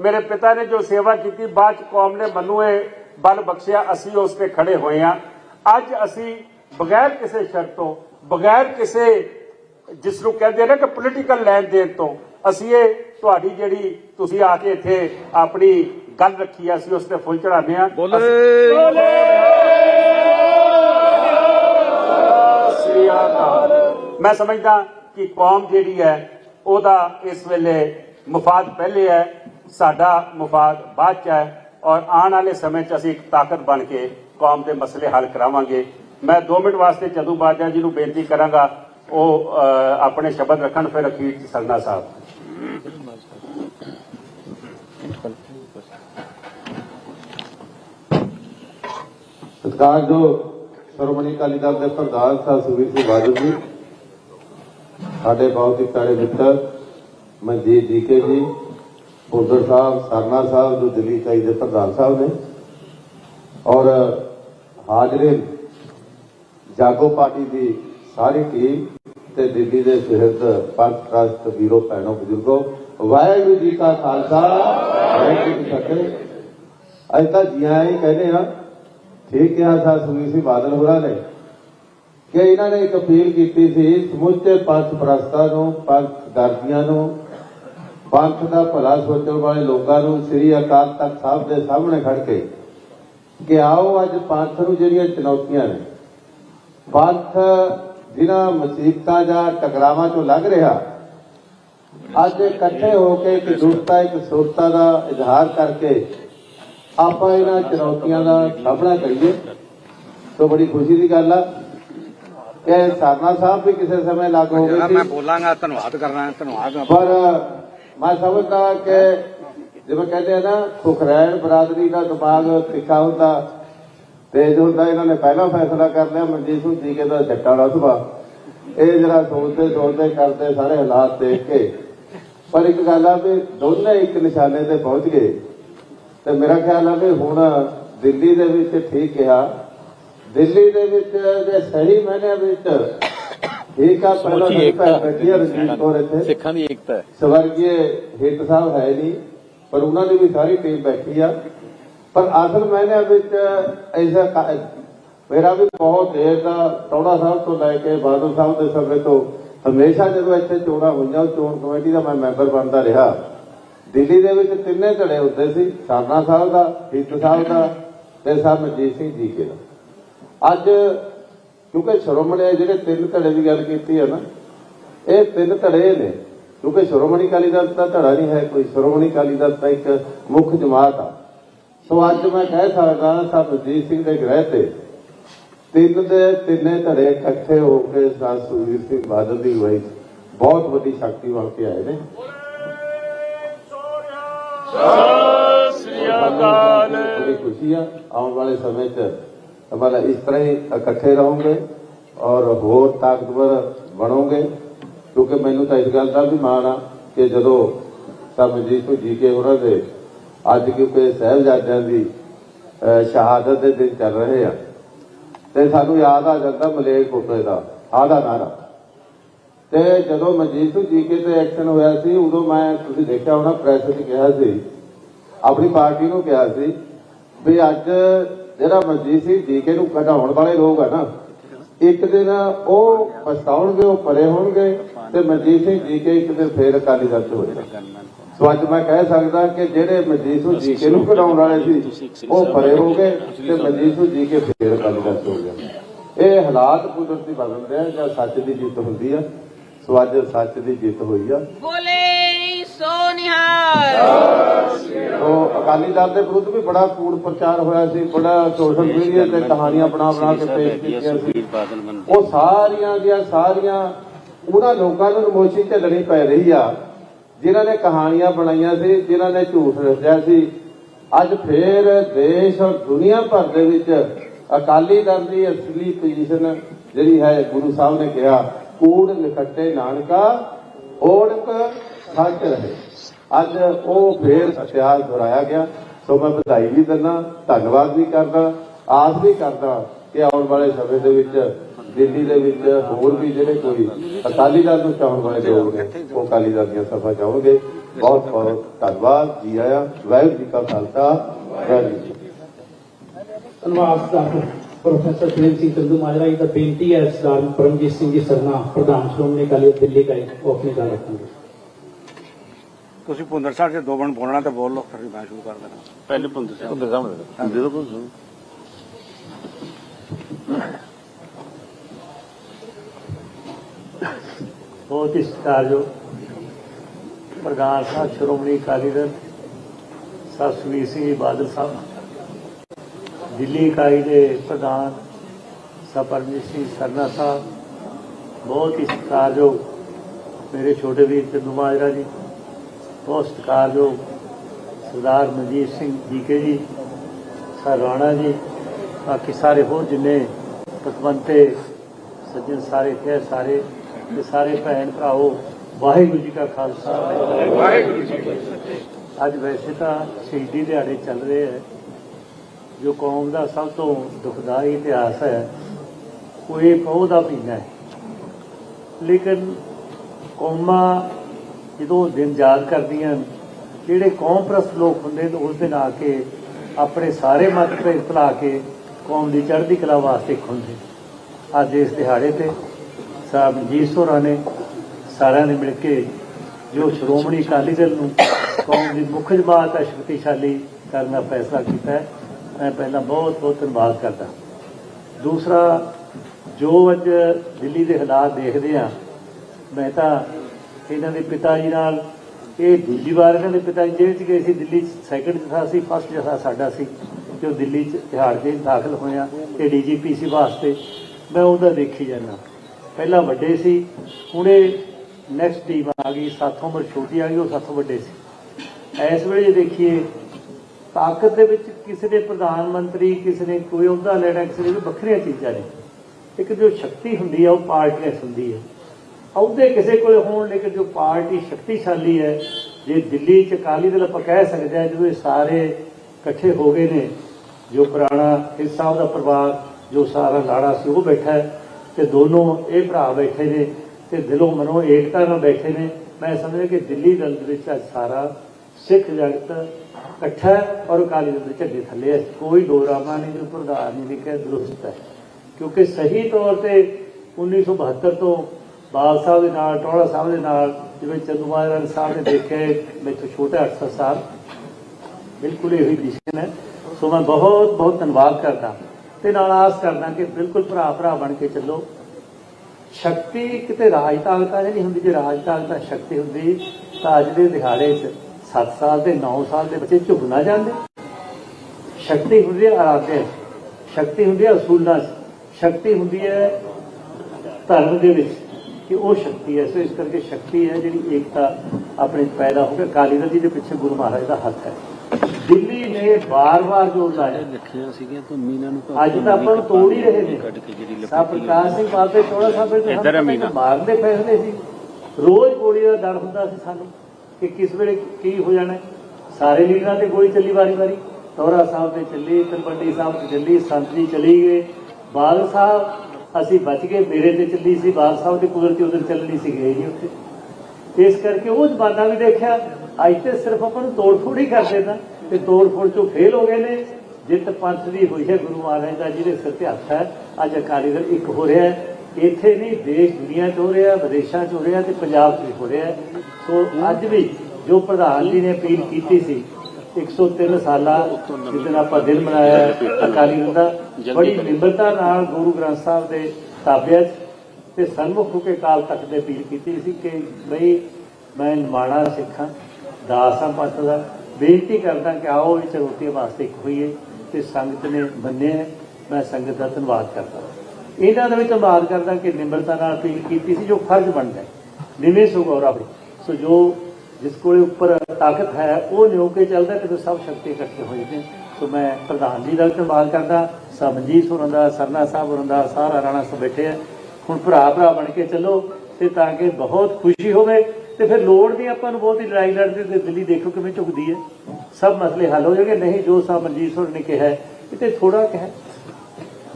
ਮੇਰੇ ਪਿਤਾ ਨੇ ਜੋ ਸੇਵਾ ਕੀਤੀ ਬਾਅਦ ਚ ਕੌਮ ਨੇ ਮੈਨੂੰ ਇਹ ਬਲ ਬਖਸ਼ਿਆ ਅਸੀਂ ਉਸ ਤੇ ਖੜੇ ਹੋਏ ਹਾਂ। ਅੱਜ ਅਸੀਂ ਬਗੈਰ ਕਿਸੇ ਸ਼ਰਤ ਤੋਂ ਬਗੈਰ ਕਿਸੇ ਜਿਸ ਨੂੰ ਕਹਿੰਦੇ ਨੇ ਕਿ ਪੋਲੀਟੀਕਲ ਲੈਣ ਦੇਣ ਤੋਂ ਅਸੀਂ ਇਹ ਤੁਹਾਡੀ ਜਿਹੜੀ ਤੁਸੀਂ ਆ ਕੇ ਇੱਥੇ ਆਪਣੀ ਗੱਲ ਰੱਖੀ ਆ ਅਸੀਂ ਉਸ ਤੇ ਫੁੱਲ ਚੜਾਉਂਦੇ ਹਾਂ। ਸ੍ਰੀ ਅਕਾਲ। ਮੈਂ ਸਮਝਦਾ ਕਿ ਕੌਮ ਜਿਹੜੀ ਹੈ ਉਹਦਾ ਇਸ ਵੇਲੇ ਮਫਾਦ ਪਹਿਲੇ ਹੈ। ਸਾਡਾ ਮਫਾਦ ਬਾਅਦ ਚ ਹੈ ਔਰ ਆਉਣ ਵਾਲੇ ਸਮੇਂ 'ਚ ਅਸੀਂ ਇੱਕ ਤਾਕਤ ਬਣ ਕੇ ਕੌਮ ਦੇ ਮਸਲੇ ਹੱਲ ਕਰਾਵਾਂਗੇ। ਮੈਂ 2 ਮਿੰਟ ਵਾਸਤੇ ਜਦੂ ਬਾਜਾ ਜੀ ਨੂੰ ਬੇਨਤੀ ਕਰਾਂਗਾ, ਉਹ ਆਪਣੇ ਸ਼ਬਦ ਰੱਖਣ, ਫਿਰ ਅਖੀਰ ਚ ਸਰਨਾ ਸਾਹਿਬ। ਸਤਿਕਾਰ ਜੋ ਸ਼੍ਰੋਮਣੀ ਅਕਾਲੀ ਦਲ ਦੇ ਪ੍ਰਧਾਨ ਸਾਹਿਬ ਸੁਖਬੀਰ ਸਿੰਘ ਬਾਦਲ ਜੀ, ਸਾਡੇ ਬਹੁਤ ਹੀ ਪਿਆਰੇ ਮਿੱਤਰ ਮਨਜੀਤ ਜੀਕੇ ਜੀ ਉਧਰ ਸਾਹਿਬ, ਸਰਨਾ ਸਾਹਿਬ, ਜੋ ਦਿੱਲੀ ਚਾਈ ਦੇ ਪ੍ਰਧਾਨ ਸਾਹਿਬ ਨੇ। ਔਰ ਹਾਜ਼ਰੀਨ ਜਾਗੋ ਪਾਰਟੀ ਦੀ ਸਾਰੀ ਟੀਮ ਤੇ ਦਿੱਲੀ ਦੇ ਸ਼ਹਿਦ ਪੰਥ ਟਰਸਟ ਵੀਰੋ, ਭੈਣੋ, ਬਜ਼ੁਰਗੋ, ਵਾਹਿਗੁਰੂ ਜੀ ਕਾ ਖਾਲਸਾ। ਵਾਹਿਗੁਰੂ ਜੀ ਫਤਿਹ। ਅੱਜ ਤਾਂ ਜੀਆਂ ਹੀ ਕਹਿੰਦੇ ਆ ਠੀਕ ਕਿਹਾ ਸਾ ਸੁਖੀ ਸੀ ਬਾਦਲ ਹੋਰਾਂ ਨੇ, ਕਿ ਇਹਨਾਂ ਨੇ ਇੱਕ ਅਪੀਲ ਕੀਤੀ ਸੀ, ਸਮੁੱਚੇ ਪੰਥ ਪ੍ਰਸਤਾਂ ਨੂੰ ਪੰਥ ਦਰਜੀਆਂ ਨੂੰ ਪੰਥ ਦਾ ਭਲਾ ਸੋਚਣ ਵਾਲੇ ਲੋਕਾਂ ਨੂੰ ਸ੍ਰੀ ਅਕਾਲ ਤਖਤ ਸਾਹਿਬ ਦੇ ਸਾਹਮਣੇ ਖੜ ਕੇ ਕਿ ਆਓ ਅੱਜ ਪੰਥ ਨੂੰ ਜਿਹੜੀਆਂ ਚੁਣੌਤੀਆਂ ਨੇ ਪੰਥ ਜਿਨ੍ਹਾਂ ਮੁਸੀਬਤਾਂ ਜਾਂ ਟਕਰਾਵਾਂ ਚੋਂ ਲੰਘ ਰਿਹਾ ਅੱਜ ਇਕੱਠੇ ਹੋ ਕੇ ਇੱਕ ਦੁਸਤਾ ਇੱਕ ਸੁਰਤਾ ਦਾ ਇਜ਼ਹਾਰ ਕਰਕੇ ਆਪਾਂ ਇਹਨਾਂ ਚੁਣੌਤੀਆਂ ਦਾ ਸਾਹਮਣਾ ਕਰੀਏ। ਸੋ ਬੜੀ ਖੁਸ਼ੀ ਦੀ ਗੱਲ ਆ। ਕਿ ਸਰਨਾ ਸਾਹਿਬ ਵੀ ਕਿਸੇ ਸਮੇਂ ਲੱਗ ਹੋ ਗਏ ਮੈਂ ਬੋਲਾਂਗਾ ਧੰਨਵਾਦ ਕਰਨਾ ਧੰਨਵਾਦ। ਪਰ ਮੈਂ ਸਮਝਦਾ ਕਿ ਜਿਵੇਂ ਕਹਿੰਦੇ ਆ ਨਾ ਖੁਖਰੈਣ ਬਰਾਦਰੀ ਦਾ ਦਿਮਾਗ ਤਿੱਖਾ ਹੁੰਦਾ, ਤੇਜ਼ ਹੁੰਦਾ, ਇਹਨਾਂ ਨੇ ਪਹਿਲਾਂ ਫੈਸਲਾ ਕਰ ਲਿਆ, ਮਨਜੀਤ ਸਿੰਘ ਜੀ ਕੇ ਦਾ ਜੱਟਾ ਦਾ ਸੁਭਾਅ ਇਹ ਜਿਹੜਾ ਸੋਚਦੇ ਸੋਚਦੇ, ਕਰਦੇ ਸਾਰੇ ਹਾਲਾਤ ਦੇਖ ਕੇ। ਪਰ ਇੱਕ ਗੱਲ ਆ ਵੀ ਦੋਨੇ ਇੱਕ ਨਿਸ਼ਾਨੇ ਤੇ ਪਹੁੰਚ ਗਏ। ਤੇ ਮੇਰਾ ਖਿਆਲ ਆ ਵੀ ਹੁਣ ਦਿੱਲੀ ਦੇ ਵਿੱਚ ਠੀਕ ਕਿਹਾ ਦਿੱਲੀ ਦੇ ਵਿੱਚ ਜੇ ਸਹੀ ਮਾਇਨਿਆਂ ਵਿੱਚ ਆ ਪਹਿਲਾਂ ਸਮੁੱਚੀ ਤਾਂ ਏਕਤਾ। ਬੈਠੀ ਰਜੀਤ ਕੌਰ ਇੱਥੇ। ਸਿੱਖਾਂ ਦੀ ਏਕਤਾ ਹੈ। ਸਵਰਗੀ ਹਿੱਤ ਸਾਹਿਬ ਹੈ ਨਹੀਂ ਪਰ ਉਹਨਾਂ ਦੀ ਵੀ ਸਾਰੀ ਟੀਮ ਬੈਠੀ ਆ। ਪਰ ਅਸਲ ਮਾਇਨਿਆਂ ਵਿੱਚ ਐਸਾ ਮੇਰਾ ਵੀ ਬਹੁਤ ਦੇਰ ਦਾ ਟੌੜਾ ਸਾਹਿਬ ਤੋਂ ਲੈ ਕੇ ਬਾਦਲ ਸਾਹਿਬ ਦੇ ਸਮੇਂ ਤੋਂ ਹਮੇਸ਼ਾ ਜਦੋਂ ਇੱਥੇ ਚੋਣਾਂ ਹੋਈਆਂ ਉਹ ਚੋਣ ਕਮੇਟੀ ਦਾ ਮੈਂ ਮੈਂਬਰ ਬਣਦਾ ਰਿਹਾ। ਦਿੱਲੀ ਦੇ ਵਿੱਚ ਤਿੰਨੇ ਧੜੇ ਹੁੰਦੇ ਸੀ ਸਰਨਾ ਸਾਹਿਬ ਦਾ ਹਿੱਤ ਸਾਹਿਬ ਦਾ ਤੇ ਸਾਹਿਬ ਮਨਜੀਤ ਸਿੰਘ ਜੀ ਕੇ ਦਾ। ਅੱਜ ਕਿਉਂਕਿ ਸ਼੍ਰੋਮਣੀ ਜਿਹੜੇ ਤਿੰਨ ਧੜੇ ਦੀ ਗੱਲ ਕੀਤੀ ਹੈ ਨਾ ਇਹ ਤਿੰਨ ਧੜੇ ਨੇ। ਕਿਉਂਕਿ ਸ਼੍ਰੋਮਣੀ ਅਕਾਲੀ ਦਲ ਦਾ ਧੜਾ ਨਹੀਂ ਹੈ ਕੋਈ ਸ਼੍ਰੋਮਣੀ ਅਕਾਲੀ ਦਲ ਤਾਂ ਇੱਕ ਮੁੱਖ ਜਮਾਤ ਆ। ਸੋ ਅੱਜ ਮੈਂ ਕਹਿ ਸਕਦਾ ਸਾਹਿਬ ਮਨਜੀਤ ਸਿੰਘ ਦੇ ਗ੍ਰਹਿ ਤੇ ਤਿੰਨ ਦੇ ਤਿੰਨੇ ਧੜੇ ਇਕੱਠੇ ਹੋ ਕੇ ਸੁਖਬੀਰ ਸਿੰਘ ਬਾਦਲ ਦੀ 'ਚ ਬਹੁਤ ਵੱਡੀ ਸ਼ਕਤੀ ਬਣ ਕੇ ਆਏ ਨੇ। ਬੜੀ ਖੁਸ਼ੀ ਆ ਆਉਣ ਵਾਲੇ ਸਮੇਂ 'ਚ ਹਮਾਰਾ ਇਸ ਤਰ੍ਹਾਂ ਹੀ ਇਕੱਠੇ ਰਹੋਗੇ ਔਰ ਹੋਰ ਤਾਕਤਵਰ ਬਣੋਗੇ ਕਿਉਂਕਿ ਮੈਨੂੰ ਤਾਂ ਇਸ ਗੱਲ ਦਾ ਵੀ ਮਾਣ ਆ ਕਿ ਜਦੋਂ ਸਮਝੀ ਤੋਂ ਜੀ ਕੇ ਉਹਨਾਂ ਦੇ ਅੱਜ ਕਿਉਂਕਿ ਸਹਿਬਜ਼ਾਦਿਆਂ ਦੀ ਸ਼ਹਾਦਤ ਦੇ ਦਿਨ ਚੱਲ ਰਹੇ ਆ ਤੇ ਸਾਨੂੰ ਯਾਦ ਆ ਜਾਂਦਾ ਮਲੇਕ ਕੋਟੇ ਦਾ ਆਦਾ ਨਾਰਾ ਤੇ ਜਦੋਂ ਮਨਜੀਤ ਸਿੰਘ ਜੀ ਕੇ ਤੇ ਐਕਸ਼ਨ ਹੋਇਆ ਸੀ ਉਦੋਂ ਮੈਂ ਤੁਸੀਂ ਦੇਖਿਆ ਹੋਣਾ ਪ੍ਰੈਸ ਵਿੱਚ ਕਿਹਾ ਸੀ ਆਪਣੀ ਪਾਰਟੀ ਨੂੰ ਕਿਹਾ ਸੀ ਵੀ ਅੱਜ ਜਿਹੜਾ ਮਨਜੀਤ ਸਿੰਘ ਜੀ ਕੇ ਨੂੰ ਕਢਾਉਣ ਵਾਲੇ ਲੋਕ ਆ ਨਾ, ਇੱਕ ਦਿਨ ਉਹ ਪਛਤਾਉਣਗੇ, ਉਹ ਪਰੇ ਹੋਣਗੇ, ਤੇ ਮਨਜੀਤ ਸਿੰਘ ਜੀ ਕੇ ਇੱਕ ਦਿਨ ਫੇਰ ਅਕਾਲੀ ਦਲ ਚ ਹੋ ਸੋ ਅੱਜ ਮੈਂ ਕਹਿ ਸਕਦਾ ਕਿ ਜਿਹੜੇ ਮਨਜੀਤ ਸਿੰਘ ਜੀ ਕੇ ਨੂੰ ਕਢਾਉਣ ਵਾਲੇ ਸੀ, ਉਹ ਪਰੇ ਹੋ ਗਏ, ਤੇ ਮਨਜੀਤ ਸਿੰਘ ਜੀ ਕੇ ਫੇਰ ਅਕਾਲੀ ਦਲ ਚ ਹੋ ਗਏ ਇਹ ਹਾਲਾਤ ਕੁਦਰਤੀ ਬਦਲਦੇ ਆ, ਜਾਂ ਸੱਚ ਦੀ ਜਿੱਤ ਹੁੰਦੀ ਆ। ਸੋ ਅੱਜ ਸੱਚ ਦੀ ਜਿੱਤ ਹੋਈ ਆ। ਸੋ ਨਿਹਾਲ ਤੋ ਅਕਾਲੀ ਦਲ ਦੇ ਵਿਰੁੱਧ ਵੀ ਬੜਾ ਕੂੜ ਪ੍ਰਚਾਰ ਹੋਇਆ ਸੀ, ਬੜਾ ਸੋਸ਼ਲ ਮੀਡੀਆ ਤੇ ਕਹਾਣੀਆਂ ਬਣਾ ਬਣਾ ਕੇ ਪੇਸ਼ ਕੀਤੀਆਂ ਸੀ। ਉਹ ਸਾਰੀਆਂ ਦੀਆਂ ਸਾਰੀਆਂ, ਉਹਨਾਂ ਲੋਕਾਂ ਨੂੰ ਨਮੋਸ਼ੀ ਝੱਲਣੀ ਪੈ ਰਹੀ ਆ, ਜਿਨ੍ਹਾਂ ਨੇ ਕਹਾਣੀਆਂ ਬਣਾਈਆਂ ਸੀ, ਜਿਨ੍ਹਾਂ ਨੇ ਝੂਠ ਦੱਸਿਆ ਸੀ। ਅੱਜ ਫੇਰ ਦੇਸ਼ ਔਰ ਦੁਨੀਆ ਭਰ ਦੇ ਵਿੱਚ ਅਕਾਲੀ ਦਲ ਦੀ ਅਸਲੀ ਪੋਜੀਸ਼ਨ ਜਿਹੜੀ ਹੈ, ਗੁਰੂ ਸਾਹਿਬ ਨੇ ਕਿਹਾ, ਕੂੜ ਨਿਕੱਟੇ ਨਾਨਕਾ ਓੜਕ ਸੱਚ ਰਹੇ। ਅੱਜ ਉਹ ਫੇਰ ਇਤਿਹਾਸ ਦੁਹਰਾਇਆ ਗਿਆ। ਸੋ ਮੈਂ ਵਧਾਈ ਵੀ ਦਿੰਦਾ, ਧੰਨਵਾਦ ਵੀ ਕਰਦਾ, ਆਸ ਵੀ ਕਰਦਾ ਕਿ ਆਉਣ ਵਾਲੇ ਸਮੇਂ ਦੇ ਵਿੱਚ, ਦਿੱਲੀ ਦੇ ਵਿੱਚ ਹੋਰ ਵੀ ਜਿਹੜੇ ਕੋਈ ਅਕਾਲੀ ਦਲ ਨੂੰ ਚਾਹਣ ਵਾਲੇ ਲੋਕ ਨੇ ਉਹ ਅਕਾਲੀ ਦਲ ਦੀਆਂ ਸਭਾ ਚਾਹਣਗੇ। ਬਹੁਤ ਬਹੁਤ ਧੰਨਵਾਦ। ਜੀ ਆਇਆ, ਵਾਹਿਗੁਰੂ ਜੀ ਕਾ ਖਾਲਸਾ, ਵਾਹਿਗੁਰੂ ਜੀ ਧੰਨਵਾਦ ਡਾਕਟਰ ਪ੍ਰੋਫੈਸਰ ਪ੍ਰੇਮ ਸਿੰਘ ਚੰਦੂ ਮਾਜਰਾ ਜੀ ਦਾ ਬੇਨਤੀ ਹੈ ਸਰਦਾਰ ਪਰਮਜੀਤ ਸਿੰਘ ਜੀ ਸਰਨਾ, ਪ੍ਰਧਾਨ ਸ਼੍ਰੋਮਣੀ ਅਕਾਲੀ ਦਿੱਲੀ ਦਾ ਉਹ ਆਪਣੀ ਗੱਲ ਰੱਖਣਗੇ। ਤੁਸੀਂ ਭੁੰਦਰ ਸਾਹਿਬ ਜੇ ਦੋ ਬਣ ਬੋਲਣਾ ਤਾਂ ਬੋਲ ਲਓ ਫਿਰ ਮੈਂ ਸ਼ੁਰੂ ਕਰ ਦੇਣਾ ਪਹਿਲੇ ਪੁੰਦਰ ਸਾਹਿਬ। ਪੁੰਦਰ ਸਾਹਿਬ ਦੇ ਦੋ ਪੁੰਦਰ ਬਹੁਤ ਹੀ ਸਤਿਕਾਰਯੋਗ ਪ੍ਰਧਾਨ ਸਾਹਿਬ ਸ਼੍ਰੋਮਣੀ ਅਕਾਲੀ ਦਲ ਸਤਿ ਸਿੰਘ ਜੀ ਬਾਦਲ ਸਾਹਿਬ। ਦਿੱਲੀ ਇਕਾਈ ਦੇ ਪ੍ਰਧਾਨ ਸਪਰਮਜੀਤ ਸਿੰਘ ਸਰਨਾ ਸਾਹਿਬ ਬਹੁਤ ਹੀ ਸਤਿਕਾਰਯੋਗ ਮੇਰੇ ਛੋਟੇ ਵੀਰ ਚੰਦੂ ਮਾਜਰਾ ਜੀ ਬਹੁਤ ਸਤਿਕਾਰਯੋਗ ਸਰਦਾਰ ਮਨਜੀਤ ਸਿੰਘ ਜੀਕੇ ਜੀ ਸਰ ਰਾਣਾ ਜੀ ਬਾਕੀ ਸਾਰੇ ਹੋਰ ਜਿੰਨੇ ਪਤਵੰਤੇ ਸੱਜਣ ਸਾਰੇ ਇੱਥੇ ਸਾਰੇ ਤੇ ਸਾਰੇ ਭੈਣ ਭਰਾਓ ਵਾਹਿਗੁਰੂ ਜੀ ਕਾ ਖਾਲਸਾ। ਵਾਹਿਗੁਰੂ ਜੀ ਕੀ ਫਤਿਹ। ਅੱਜ ਵੈਸੇ ਤਾਂ ਸ਼ਹੀਦੀ ਦਿਹਾੜੇ ਚੱਲ ਰਹੇ ਹੈ। ਜੋ ਕੌਮ ਦਾ ਸਭ ਤੋਂ ਦੁਖਦਾਈ ਇਤਿਹਾਸ ਹੈ ਉਹ ਇਹ ਪੋਹ ਦਾ ਮਹੀਨਾ ਹੈ। ਲੇਕਿਨ ਕੌਮਾਂ ਜਦੋਂ ਦਿਨ ਯਾਦ ਕਰਦੀਆਂ ਹਨ, ਜਿਹੜੇ ਕੌਮ ਪ੍ਰਸਤ ਲੋਕ ਹੁੰਦੇ ਨੇ ਉਸ ਦਿਨ ਆ ਕੇ ਆਪਣੇ ਸਾਰੇ ਮਤ ਭੇਦ ਭੁਲਾ ਕੇ ਕੌਮ ਦੀ ਚੜ੍ਹਦੀ ਕਲਾ ਵਾਸਤੇ ਖੁੰਦੇ ਅੱਜ ਇਸ ਦਿਹਾੜੇ ਤੇ ਸਾਹਿਬ ਜੀ ਸੋਰਾ ਨੇ ਸਾਰਿਆਂ ਨੇ ਮਿਲ ਕੇ ਜੋ ਸ਼੍ਰੋਮਣੀ ਅਕਾਲੀ ਦਲ ਨੂੰ ਕੌਮ ਦੀ ਮੁੱਖ ਜਮਾਤ ਦਾ ਸ਼ਕਤੀਸ਼ਾਲੀ ਕਰਨ ਦਾ ਫੈਸਲਾ ਕੀਤਾ ਹੈ ਮੈਂ ਪਹਿਲਾਂ ਬਹੁਤ ਬਹੁਤ ਧੰਨਵਾਦ ਕਰਦਾ। ਦੂਸਰਾ ਜੋ ਅੱਜ ਦਿੱਲੀ ਦੇ ਹਾਲਾਤ ਦੇਖਦੇ ਆ ਮੈਂ ਤਾਂ ਇਹਨਾਂ ਦੇ ਪਿਤਾ ਜੀ ਨਾਲ, ਇਹ ਦੂਜੀ ਵਾਰ ਇਹਨਾਂ ਦੇ ਪਿਤਾ ਜੀ ਜੇਲ੍ਹ 'ਚ ਗਏ ਸੀ ਦਿੱਲੀ 'ਚ ਸੈਕੰਡ ਜਥਾ ਸੀ ਫਸਟ ਜਥਾ ਸਾਡਾ ਸੀ ਜੋ ਦਿੱਲੀ 'ਚ ਤਿਹਾੜ ਜੇਲ੍ਹ ਦਾਖਲ ਹੋਇਆ, ਤੇ ਡੀਜੀਪੀ ਸੀ ਵਾਸਤੇ। ਮੈਂ ਉਹਦਾ ਦੇਖੀ ਜਾਂਦਾ। ਪਹਿਲਾਂ ਵੱਡੇ ਸੀ, ਹੁਣੇ ਨੈਕਸਟ ਟੀਮ ਆ ਗਈ ਸਾਥੋਂ ਉਮਰ ਛੋਟੀ ਆ ਗਈ, ਉਹ ਸਾਥੋਂ ਵੱਡੇ ਸੀ। ਇਸ ਵੇਲੇ ਦੇਖੀਏ, ਤਾਕਤ ਦੇ ਵਿੱਚ ਕਿਸੇ ਨੇ ਪ੍ਰਧਾਨ ਮੰਤਰੀ, ਕਿਸੇ ਨੇ ਕੋਈ ਅਹੁਦਾ ਲੈਣਾ, ਕਿਸੇ ਨੇ ਵੱਖਰੀਆਂ ਚੀਜ਼ਾਂ ਨੇ। ਇੱਕ ਜੋ ਸ਼ਕਤੀ ਹੁੰਦੀ ਆ, ਉਹ ਪਾਰਟੀਆਂ ਹੁੰਦੀ ਹੈ ਅਹੁਦੇ ਕਿਸੇ ਕੋਲੇ ਹੋਣ, ਲੇਕਿਨ ਜੋ ਪਾਰਟੀ ਸ਼ਕਤੀਸ਼ਾਲੀ ਹੈ, ਜੇ ਦਿੱਲੀ ਚ ਅਕਾਲੀ ਦਲ ਆਪਾਂ ਕਹਿ ਸਕਦੇ ਹਾਂ, ਜਦੋਂ ਇਹ ਸਾਰੇ ਇਕੱਠੇ ਹੋ ਗਏ ਨੇ, ਜੋ ਪੁਰਾਣਾ ਹਿੱਸਾ ਉਹਦਾ ਪਰਿਵਾਰ, ਜੋ ਸਾਰਾ ਲਾੜਾ ਸੀ, ਉਹ ਬੈਠਾ ਹੈ, ਤੇ ਦੋਨੋਂ ਇਹ ਭਰਾ ਬੈਠੇ ਨੇ, ਤੇ ਦਿਲੋਂ ਮਨੋਂ ਏਕਤਾ ਨਾਲ ਬੈਠੇ ਨੇ, ਮੈਂ ਸਮਝਦਾ ਕਿ ਦਿੱਲੀ ਦਲ ਦੇ ਵਿੱਚ ਅੱਜ ਸਾਰਾ ਸਿੱਖ ਜਗਤ ਇਕੱਠਾ ਔਰ ਅਕਾਲੀ ਦਲ ਦੇ ਝੰਡੇ ਥੱਲੇ ਹੈ। ਕੋਈ ਡੋਰਾਮਾ ਨਹੀਂ ਜੋ ਪ੍ਰਧਾਨ ਨਹੀਂ ਲਿਖਿਆ, ਦਰੁਸਤ ਹੈ। ਕਿਉਂਕਿ ਸਹੀ ਤੌਰ ਤੇ 1972 ਤੋਂ ਬਾਲ ਸਾਹਿਬ ਦੇ ਨਾਲ ਟੋੜਾ ਸਾਹਿਬ ਦੇ ਨਾਲ ਜਿਵੇਂ ਚੰਦੂ ਮਹਾਰਾਜ ਸਾਹਿਬ ਨੇ ਦੇਖਿਆ ਮੈਥੋਂ ਛੋਟਾ 800 ਸਾਲ ਬਿਲਕੁਲ ਇਹੋ ਹੀ ਵਿਸ਼ਨ ਹੈ। ਸੋ ਮੈਂ ਬਹੁਤ ਬਹੁਤ ਧੰਨਵਾਦ ਕਰਦਾ। ਤੇ ਨਾਲ ਆਸ ਕਰਦਾ ਕਿ ਬਿਲਕੁਲ ਭਰਾ ਭਰਾ ਬਣ ਕੇ ਚੱਲੋ। ਸ਼ਕਤੀ ਕਿਤੇ ਰਾਜ ਤਾਕਤਾਂ 'ਚ ਨਹੀਂ ਹੁੰਦੀ ਜੇ ਰਾਜ ਤਾਕਤਾਂ ਸ਼ਕਤੀ ਹੁੰਦੀ ਤਾਂ ਅੱਜ ਦੇ ਦਿਹਾੜੇ 'ਚ 7 ਸਾਲ ਦੇ 9 ਸਾਲ ਦੇ ਬੱਚੇ ਝੁਕ ਨਾ ਜਾਂਦੇ। ਸ਼ਕਤੀ ਹੁੰਦੀ ਹੈ ਆਰਾਧਿਆ ਸ਼ਕਤੀ ਹੁੰਦੀ ਹੈ ਅਸੂਲਾਂ 'ਚ, ਸ਼ਕਤੀ ਹੁੰਦੀ ਹੈ ਧਰਮ ਦੇ ਵਿੱਚ। ਕਿ ਉਹ ਸ਼ਕਤੀ ਹੈ। ਸੋ ਇਸ ਕਰਕੇ ਸ਼ਕਤੀ ਹੈ ਜਿਹੜੀ ਏਕਤਾ ਆਪਣੇ ਪੈਦਾ ਹੋ ਕੇ ਅਕਾਲੀ ਦਲ ਜੀ ਦੇ ਪਿੱਛੇ ਗੁਰੂ ਮਹਾਰਾਜ ਦਾ ਹੱਥ ਹੈ। ਦਿੱਲੀ ਨੇ ਵਾਰ-ਵਾਰ ਜੋਰ ਲਾਇਆ। ਰੱਖੀਆਂ ਸੀਗੀਆਂ ਤਾਂ ਮੀਨਾ ਨੂੰ ਅੱਜ ਤਾਂ ਆਪਾਂ ਤੋੜ ਹੀ ਰਹੇ ਨੇ ਕੱਢ ਕੇ ਜਿਹੜੀ ਸਾਹਿਬ ਪ੍ਰਕਾਸ਼ ਸਿੰਘ ਬਾਬੇ ਚੋੜਾ ਸਾਹਿਬ ਦੇ ਇੱਧਰ ਹੈ ਮੀਨਾ। ਮਾਰਦੇ ਫੈਸਲੇ ਸੀ। ਰੋਜ਼ ਗੋਲੀ ਦਾ ਡਰ ਹੁੰਦਾ ਸੀ ਸਾਨੂੰ ਕਿ ਕਿਸ ਵੇਲੇ ਕੀ ਹੋ ਜਾਣਾ। ਸਾਰੇ ਲੀਡਰਾਂ ਤੇ ਗੋਲੀ ਚੱਲੀ ਵਾਰੀ-ਵਾਰੀ ਤੌਰਾ ਸਾਹਿਬ ਤੇ ਚੱਲੀ ਤਲਵੰਡੀ ਸਾਹਿਬ ਤੇ ਚੱਲੀ ਸੰਤ ਜੀ ਚਲੀ ਗਏ। ਬਾਦਲ ਸਾਹਿਬ ਅਸੀਂ ਬਚ ਗਏ, ਮੇਰੇ ਤੇ ਚੱਲੀ ਸੀ ਬਾਦਲ ਸਾਹਿਬ ਦੇ ਕੁਦਰਤੀ ਉਧਰ ਚੱਲਣੀ ਸੀ ਗਏ ਨਹੀਂ ਉੱਥੇ। ਇਸ ਕਰਕੇ ਉਹ ਜ਼ਮਾਨਾ ਵੀ ਦੇਖਿਆ, ਅੱਜ ਤੇ ਸਿਰਫ ਆਪਾਂ ਨੂੰ ਤੋੜ ਫੋੜ ਹੀ ਕਰ ਦੇਣਾ ਤੇ ਤੋੜ ਫੋੜ ਚੋਂ ਫੇਲ ਹੋ ਗਏ ਨੇ। ਜਿੱਤ ਪੰਥ ਦੀ ਹੋਈ ਹੈ, ਗੁਰੂ ਮਹਾਰਾਜ ਦਾ ਜਿਹਦੇ ਸਿਰ ਤੇ ਹੱਥ ਹੈ, ਅੱਜ ਅਕਾਲੀ ਦਲ ਇੱਕ ਹੋ ਰਿਹਾ ਹੈ। ਇੱਥੇ ਨਹੀਂ, ਦੇਸ਼ ਦੁਨੀਆ 'ਚ ਹੋ ਰਿਹਾ, ਵਿਦੇਸ਼ਾਂ 'ਚ ਹੋ ਰਿਹਾ ਤੇ ਪੰਜਾਬ 'ਚ ਵੀ ਹੋ ਰਿਹਾ ਸੋ ਅੱਜ ਵੀ ਜੋ ਪ੍ਰਧਾਨ ਜੀ ਨੇ ਅਪੀਲ ਕੀਤੀ ਸੀ 103 ਸਾਲਾ ਜਿਸ ਦਿਨ ਆਪਾਂ ਦਿਨ ਮਨਾਇਆ, ਅਕਾਲੀ ਦਲ ਦਾ ਬੜੀ ਨਿਮਰਤਾ ਨਾਲ ਗੁਰੂ ਗ੍ਰੰਥ ਸਾਹਿਬ ਦੇ ਤਾਬਿਆਂ ਤੇ ਸਨਮੁਖ ਹੋ ਕੇ ਕਾਲ ਤੱਕ ਦੇ ਅਪੀਲ ਕੀਤੀ ਸੀ ਕਿ ਬਈ ਮੈਂ ਮਾਣਾ ਸਿੱਖਾਂ ਦਾਸ ਹਾਂ ਪੰਥ ਦਾ। ਬੇਨਤੀ ਕਰਦਾ ਕਿ ਆਓ ਇਸ ਰੋਟੀ ਵਾਸਤੇ ਇੱਕ ਹੋਈਏ ਤੇ ਸੰਗਤ ਨੇ ਮੰਨਿਆ। ਮੈਂ ਸੰਗਤ ਦਾ ਧੰਨਵਾਦ ਕਰਦਾ ਇਹਨਾਂ ਦੇ ਵਿੱਚ ਧੰਨਵਾਦ ਕਰਦਾ ਕਿ ਨਿਮਰਤਾ ਨਾਲ ਅਪੀਲ ਕੀਤੀ ਸੀ ਜੋ ਫਰਜ਼ ਬਣਦਾ ਹੈ। ਨਿਵੇਂ ਸੋ ਗੌਰਵ ਸੋ ਜੋ ਜਿਸ ਕੋਲੇ ਉੱਪਰ ਤਾਕਤ ਹੈ ਉਹ ਨਿਉ ਕੇ ਚੱਲਦਾ ਫਿਰ ਸਭ ਸ਼ਕਤੀ ਇਕੱਠੇ ਹੋ ਜਾਂਦੇ ਸੋ ਮੈਂ ਪ੍ਰਧਾਨ ਜੀ ਦਾ ਧੰਨਵਾਦ ਕਰਦਾ ਸਮਜੀਤ ਹੋਰਾਂ ਦਾ ਸਰਨਾ ਸਾਹਿਬ ਹੋਰਾਂ ਦਾ ਸਾਰਾ ਰਾਣਾ ਸਭ ਬੈਠੇ ਆ। ਹੁਣ ਭਰਾ ਭਰਾ ਬਣ ਕੇ ਚੱਲੋ ਤੇ ਤਾਂ ਕਿ ਬਹੁਤ ਖੁਸ਼ੀ ਹੋਵੇ ਤੇ ਫਿਰ ਲੋੜ ਨਹੀਂ ਆਪਾਂ ਨੂੰ ਬਹੁਤੀ ਲੜਾਈ ਲੜਦੇ ਤੇ ਦਿੱਲੀ ਦੇਖੋ ਕਿਵੇਂ ਝੁਕਦੀ ਹੈ। ਸਭ ਮਸਲੇ ਹੱਲ ਹੋ ਜਾਣਗੇ ਨਹੀਂ ਜੋ ਸਾਹਿਬ ਮਨਜੀਤ ਹੋਰਾਂ ਨੇ ਕਿਹਾ ਹੈ, ਇਹ ਥੋੜਾ ਕਿਹਾ।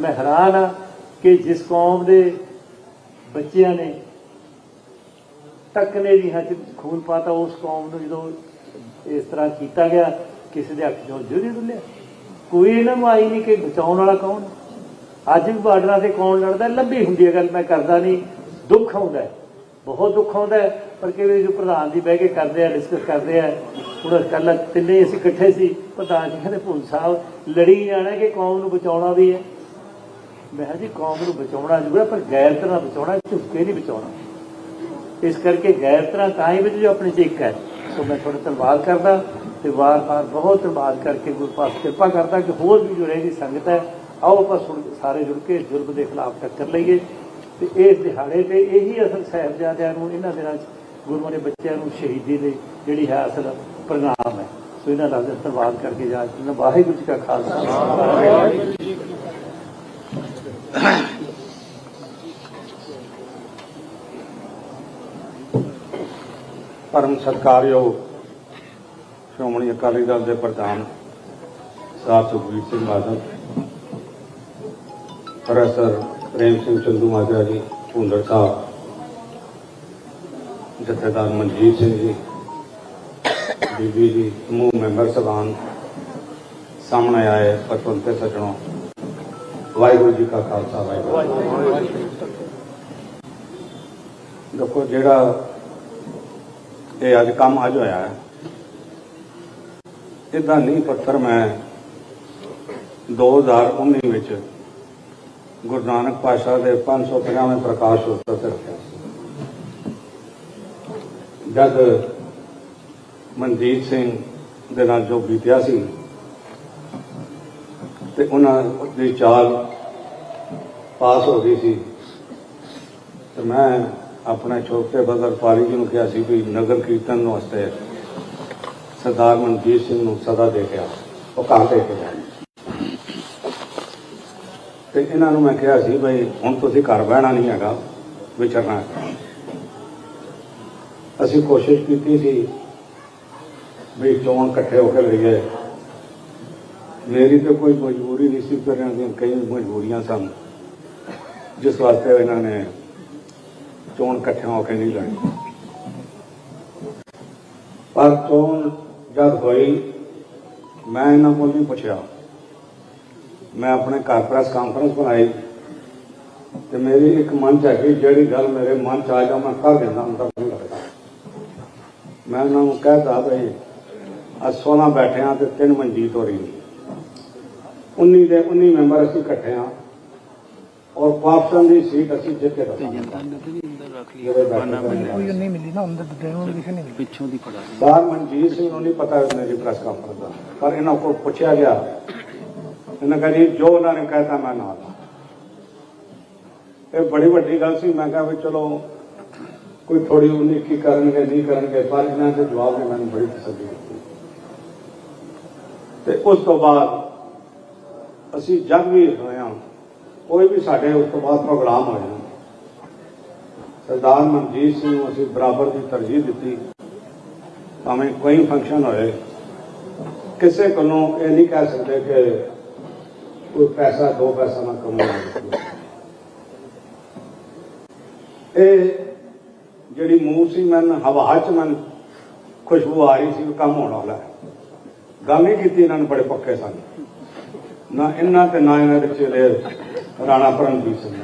ਮੈਂ ਹੈਰਾਨ ਆ ਕਿ ਜਿਸ ਕੌਮ ਦੇ ਬੱਚਿਆਂ ਨੇ ਟੱਕਨੇ ਦੀ ਹੱਥ ਖੂਨ ਪਾਤਾ ਉਸ ਕੌਮ ਨੂੰ ਜਦੋਂ ਇਸ ਤਰ੍ਹਾਂ ਕੀਤਾ ਗਿਆ ਕਿਸੇ ਦੇ ਹੱਥ ਚੋਂ ਜੁਰੀ ਦੁੱਲਿਆ ਕੋਈ ਇਹਨਾਂ ਨੂੰ ਆਈ ਨਹੀਂ ਕਿ ਬਚਾਉਣ ਵਾਲਾ ਕੌਣ ਅੱਜ ਵੀ ਬਾਰਡਰਾਂ ਤੇ ਕੌਣ ਲੜਦਾ ਲੰਬੀ ਹੁੰਦੀ ਹੈ ਗੱਲ ਮੈਂ ਕਰਦਾ ਨਹੀਂ। ਦੁੱਖ ਆਉਂਦਾ ਬਹੁਤ ਦੁੱਖ ਆਉਂਦਾ ਹੈ, ਪਰ ਕਿਵੇਂ ਜੋ ਪ੍ਰਧਾਨ ਜੀ ਬਹਿ ਕੇ ਕਰਦੇ ਆ ਡਿਸਕਸ ਕਰਦੇ ਆ ਹੁਣ ਕੱਲ ਤਿੰਨੇ ਅਸੀਂ ਇਕੱਠੇ ਸੀ। ਪ੍ਰਧਾਨ ਜੀ ਕਹਿੰਦੇ ਭੁੱਲ ਸਾਹਿਬ ਲੜੀ ਜਾਣਾ ਕਿ ਕੌਮ ਨੂੰ ਬਚਾਉਣਾ ਵੀ ਹੈ? ਮੈਂ ਕਿਹਾ ਜੀ ਕੌਮ ਨੂੰ ਬਚਾਉਣਾ ਜ਼ਰੂਰ ਪਰ ਗੈਰ ਤਰ੍ਹਾਂ ਬਚਾਉਣਾ ਝੁੱਕ ਨਹੀਂ ਬਚਾਉਣਾ। ਇਸ ਕਰਕੇ ਗੈਰ ਤਰ੍ਹਾਂ ਤਾਂ ਹੀ ਵਿੱਚ ਜੋ ਆਪਣੇ ਚ ਇੱਕ ਹੈ। ਸੋ ਮੈਂ ਤੁਹਾਡਾ ਧੰਨਵਾਦ ਕਰਦਾ। ਤੇ ਵਾਰ-ਵਾਰ ਬਹੁਤ ਧੰਨਵਾਦ ਕਰਕੇ ਗੁਰਪਾਸ ਕਿਰਪਾ ਕਰਦਾ ਕਿ ਹੋਰ ਵੀ ਜੋ ਰਹੇਗੀ ਸੰਗਤ ਹੈ, ਆਓ ਆਪਾਂ ਸੁਣ ਸਾਰੇ ਜੁੜ ਕੇ ਜ਼ੁਲਮ ਦੇ ਖਿਲਾਫ ਟੱਕਰ ਲਈਏ ਤੇ ਇਸ ਦਿਹਾੜੇ ਤੇ ਇਹੀ ਅਸਲ ਸਾਹਿਬਜ਼ਾਦਿਆਂ ਨੂੰ, ਇਹਨਾਂ ਦਿਨਾਂ 'ਚ ਗੁਰੂਆਂ ਦੇ ਬੱਚਿਆਂ ਨੂੰ, ਸ਼ਹੀਦੀ ਦੇ ਜਿਹੜੀ ਹੈ ਅਸਲ ਪ੍ਰਣਾਮ ਹੈ ਸੋ ਇਹਨਾਂ ਦਾ ਧੰਨਵਾਦ ਕਰਕੇ ਜਾ ਵਾਹਿਗੁਰੂ ਜੀ ਕਾ ਖਾਲਸਾ ਵਾਹਿਗੁਰੂ ਜੀ ਕੀ ਫਤਿਹ। ਪਰਮ ਸਤਿਕਾਰਯੋਗ ਸ਼੍ਰੋਮਣੀ ਅਕਾਲੀ ਦਲ ਦੇ ਪ੍ਰਧਾਨ ਸਾਹਿਬ ਸੁਖਬੀਰ ਸਿੰਘ ਬਾਦਲ, ਪ੍ਰੋਫੈਸਰ ਪ੍ਰੇਮ ਸਿੰਘ ਚੰਦੂ ਮਾਜਰਾ ਜੀ, ਭੁੰਦਰ ਸਾਹਿਬ, ਜਥੇਦਾਰ ਮਨਜੀਤ ਸਿੰਘ ਜੀ, ਬੀਬੀ ਜੀ, ਸਮੂਹ ਮੈਂਬਰ ਸਭਾਨ ਸਾਹਮਣੇ ਆਏ ਪਤਵੰਤੇ ਸੱਜਣੋ। ਵਾਹਿਗੁਰੂ ਜੀ ਕਾ ਖਾਲਸਾ, ਵਾਹਿਗੁਰੂ ਜੀ ਦੇਖੋ ਜਿਹੜਾ ਇਹ ਅੱਜ ਕੰਮ ਅੱਜ ਹੋਇਆ ਹੈ ਇਹਦਾ ਨੀਂਹ ਪੱਥਰ ਮੈਂ 2019 ਵਿੱਚ ਗੁਰੂ ਨਾਨਕ ਪਾਤਸ਼ਾਹ ਦੇ 550ਵੇਂ ਪ੍ਰਕਾਸ਼ ਉਤਸਵ ਤੇ ਰੱਖਿਆ ਸੀ। ਜਦ ਮਨਜੀਤ ਸਿੰਘ ਦੇ ਨਾਲ ਜੋ ਬੀਤਿਆ ਸੀ ਤੇ ਉਹਨਾਂ ਦੀ ਚਾਲ ਪਾਸ ਹੋ ਗਈ ਸੀ, ਤੇ ਮੈਂ ਆਪਣੇ ਛੋਟੇ ਬਦਰ ਪਾਲੀ ਜੀ ਨੂੰ ਕਿਹਾ ਸੀ ਵੀ ਨਗਰ ਕੀਰਤਨ ਵਾਸਤੇ ਸਰਦਾਰ ਮਨਜੀਤ ਸਿੰਘ ਨੂੰ ਸਦਾ ਦੇ ਕੇ ਉਹ ਘਰ ਦੇ ਕੇ ਜਾ ਤੇ ਇਹਨਾਂ ਨੂੰ ਮੈਂ ਕਿਹਾ ਸੀ ਬਈ, ਹੁਣ ਤੁਸੀਂ ਘਰ ਬਹਿਣਾ ਨਹੀਂ ਹੈਗਾ, ਵਿਚਰਨਾ ਹੈ। ਅਸੀਂ ਕੋਸ਼ਿਸ਼ ਕੀਤੀ ਸੀ ਵੀ ਚੋਣ ਇਕੱਠੇ ਹੋ ਕੇ ਲਈਏ। ਮੇਰੀ ਤਾਂ ਕੋਈ ਮਜਬੂਰੀ ਨਹੀਂ ਸੀ, ਪਰ ਇਹਨਾਂ ਦੀਆਂ ਕਈ ਮਜਬੂਰੀਆਂ ਸਨ, ਜਿਸ ਵਾਸਤੇ ਇਹਨਾਂ ਨੇ ਚੋਣ ਇਕੱਠੇ ਹੋ ਕੇ ਨਹੀਂ ਲੜੀ। ਪਰ ਚੋਣ ਜਦ ਹੋਈ, ਮੈਂ ਇਹਨਾਂ ਕੋਲ ਨਹੀਂ ਪੁੱਛਿਆ। ਮੈਂ ਆਪਣੇ ਘਰ ਪ੍ਰੈਸ ਕਾਨਫਰੰਸ ਬਣਾਈ ਤੇ ਮੇਰੀ ਇੱਕ ਮਨ ਚ ਹੈਗੀ, ਜਿਹੜੀ ਗੱਲ ਮੇਰੇ ਮਨ ਚ ਆ ਜਾ ਮੈਂ ਕਰ ਦਿੰਦਾ ਹੁੰਦਾ ਨਹੀਂ ਲੱਗਦਾ। ਮੈਂ ਉਹਨਾਂ ਨੂੰ ਕਹਿਤਾ ਬਈ, ਅੱਜ 16 ਬੈਠੇ ਆ ਤੇ ਤਿੰਨ ਮਨਜੀਤ ਹੋ ਰਹੀ ਨੇ 19 ਦੇ 19 ਮੈਂਬਰ ਅਸੀਂ ਇਕੱਠੇ ਆ ਔਰ ਪਾਪਸਨ ਦੀ ਸੀਟ ਅਸੀਂ ਜਿੱਤ ਕੇ ਦਸਾਂਗੇ ਨੇ। ਪਿੱਛੋਂ ਦੀ ਸਰ ਮਨਜੀਤ ਸਿੰਘ ਨੂੰ ਨਹੀਂ ਪਤਾ ਮੇਰੀ ਪ੍ਰੈਸ ਕਾਨਫਰੰਸ ਦਾ। ਪਰ ਇਹਨਾਂ ਕੋਲ ਪੁੱਛਿਆ ਗਿਆ। ਇਹਨਾਂ ਕਹਿੰਦਾ ਜੀ ਜੋ ਉਹਨਾਂ ਨੇ ਕਹਿਤਾ ਮੈਂ ਨਾਲ। ਇਹ ਬੜੀ ਵੱਡੀ ਗੱਲ ਸੀ। ਮੈਂ ਕਿਹਾ ਵੀ ਚਲੋ ਕੋਈ ਥੋੜੀ ਉਨੀ ਕੀ ਕਰਨਗੇ ਨਹੀਂ ਕਰਨਗੇ ਪਰ ਇਹਨਾਂ ਦੇ ਜਵਾਬ ਨੇ ਮੈਨੂੰ ਬੜੀ ਤਸੱਲੀ ਦਿੱਤੀ। ਤੇ ਉਸ ਤੋਂ ਬਾਅਦ ਅਸੀਂ ਜਦ ਵੀ ਹੋਇਆ ਕੋਈ ਵੀ ਸਾਡੇ ਉਸ ਤੋਂ ਬਾਅਦ ਪ੍ਰੋਗਰਾਮ ਹੋਇਆ ਸਰਦਾਰ ਮਨਜੀਤ ਸਿੰਘ ਨੂੰ ਅਸੀਂ ਬਰਾਬਰ ਦੀ ਤਰਜੀਹ ਦਿੱਤੀ। ਭਾਵੇਂ ਕੋਈ ਫੰਕਸ਼ਨ ਹੋਏ, ਕਿਸੇ ਕੋਲੋਂ ਇਹ ਨਹੀਂ ਕਹਿ ਸਕਦੇ ਕਿ ਕੋਈ ਪੈਸਾ, ਦੋ ਪੈਸਾ ਨਾ ਕਮਾਉਣਾ ਇਹ ਜਿਹੜੀ ਮੂੰਹ ਸੀ ਮਨ ਹਵਾ ਚ ਮਨ ਖੁਸ਼ਬੂ ਆ ਰਹੀ ਸੀ ਵੀ ਕੰਮ ਹੋਣ ਵਾਲਾ ਹੈ। ਗੱਲ ਨਹੀਂ ਕੀਤੀ ਇਹਨਾਂ ਨੇ ਬੜੇ ਪੱਕੇ ਸਨ। ਨਾ ਇਹਨਾਂ ਤੇ ਨਾ ਇਹਨਾਂ ਦੇ ਚੇਲੇ ਰਾਣਾ ਪਰਮਜੀਤ ਸਿੰਘ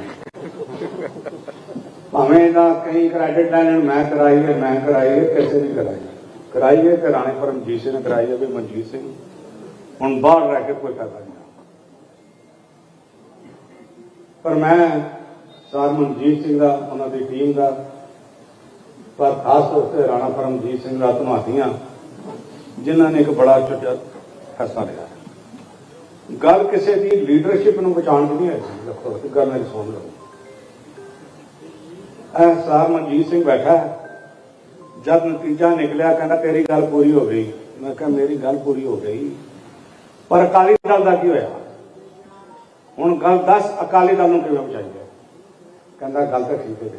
ਭਾਵੇਂ ਇਹਦਾ ਕਈ ਕ੍ਰੈਡਿਟ ਲੈਣ ਮੈਂ ਕਰਾਈ ਹੈ ਮੈਂ ਕਰਾਈ ਹੈ ਕਿਸੇ ਨੇ ਕਰਾਈ ਕਰਾਈ ਹੈ ਤੇ ਰਾਣੇ ਪਰਮਜੀਤ ਸਿੰਘ ਨੇ ਕਰਾਈ ਹੈ ਵੀ ਮਨਜੀਤ ਸਿੰਘ। ਹੁਣ ਬਾਹਰ ਰਹਿ ਕੇ ਕੋਈ ਫਾਇਦਾ ਨਹੀਂ। ਪਰ ਮੈਂ ਸਰ ਮਨਜੀਤ ਸਿੰਘ ਦਾ, ਉਹਨਾਂ ਦੀ ਟੀਮ ਦਾ, ਪਰ ਖਾਸ ਤੌਰ ਤੇ ਰਾਣਾ ਪਰਮਜੀਤ ਸਿੰਘ ਦਾ ਧੰਨਵਾਦੀਆਂ, ਜਿਨ੍ਹਾਂ ਨੇ ਇੱਕ ਬੜਾ ਛੋਟਾ ਫੈਸਲਾ ਲਿਆ। ਗੱਲ ਕਿਸੇ ਦੀ ਲੀਡਰਸ਼ਿਪ ਨੂੰ ਬਚਾਉਣ ਦੀ ਨਹੀਂ ਹੈ ਦੇਖੋ, ਗੱਲ ਮੇਰੀ ਸੁਣ ਲਓ। ਇਹ ਸਰ ਮਨਜੀਤ ਸਿੰਘ ਬੈਠਾ ਜਦ ਨਤੀਜਾ ਨਿਕਲਿਆ, ਕਹਿੰਦਾ, ਤੇਰੀ ਗੱਲ ਪੂਰੀ ਹੋ ਗਈ। ਮੈਂ ਕਿਹਾ, ਮੇਰੀ ਗੱਲ ਪੂਰੀ ਹੋ ਗਈ? ਪਰ ਅਕਾਲੀ ਦਲ ਦਾ ਕੀ ਹੋਇਆ? ਹੁਣ ਗੱਲ ਦੱਸ, ਅਕਾਲੀ ਦਲ ਨੂੰ ਕਿਵੇਂ ਬਚਾਈਏ ਕਹਿੰਦਾ, ਗੱਲ ਤਾਂ ਠੀਕ ਹੈ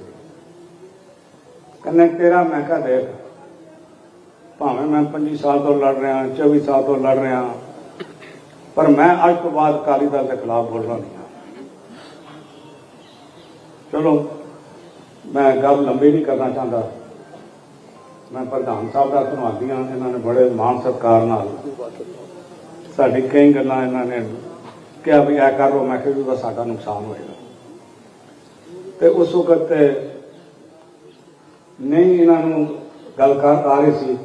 ਕਹਿੰਦਾ, ਤੇਰਾ ਮੈਂ ਕਿਹਾ, ਦੇਖ, ਭਾਵੇਂ ਮੈਂ 25 ਸਾਲ ਤੋਂ ਲੜ ਰਿਹਾ 24 ਸਾਲ ਤੋਂ ਲੜ ਰਿਹਾ, ਪਰ ਮੈਂ ਅੱਜ ਤੋਂ ਬਾਅਦ ਅਕਾਲੀ ਦਲ ਦੇ ਖਿਲਾਫ ਬੋਲਣਾ ਨਹੀਂ ਹਾਂ ਚਲੋ ਮੈਂ ਗੱਲ ਲੰਬੀ ਨਹੀਂ ਕਰਨਾ ਚਾਹੁੰਦਾ। ਮੈਂ ਪ੍ਰਧਾਨ ਸਾਹਿਬ ਦਾ ਧੰਨਵਾਦੀ ਹਾਂ, ਇਹਨਾਂ ਨੇ ਬੜੇ ਮਾਣ ਸਤਿਕਾਰ ਨਾਲ ਸਾਡੀ ਕਈ ਗੱਲਾਂ ਇਹਨਾਂ ਨੇ ਕਿਹਾ ਵੀ ਐ ਕਰ ਲਓ, ਮੈਂ ਕਿਹਾ ਵੀ ਸਾਡਾ ਨੁਕਸਾਨ ਹੋਏਗਾ। ਤੇ ਉਸ ਵਕਤ ਤੇ ਨਹੀਂ ਇਹਨਾਂ ਨੂੰ ਗੱਲ ਕਰ ਆ ਰਹੀ ਸੀ,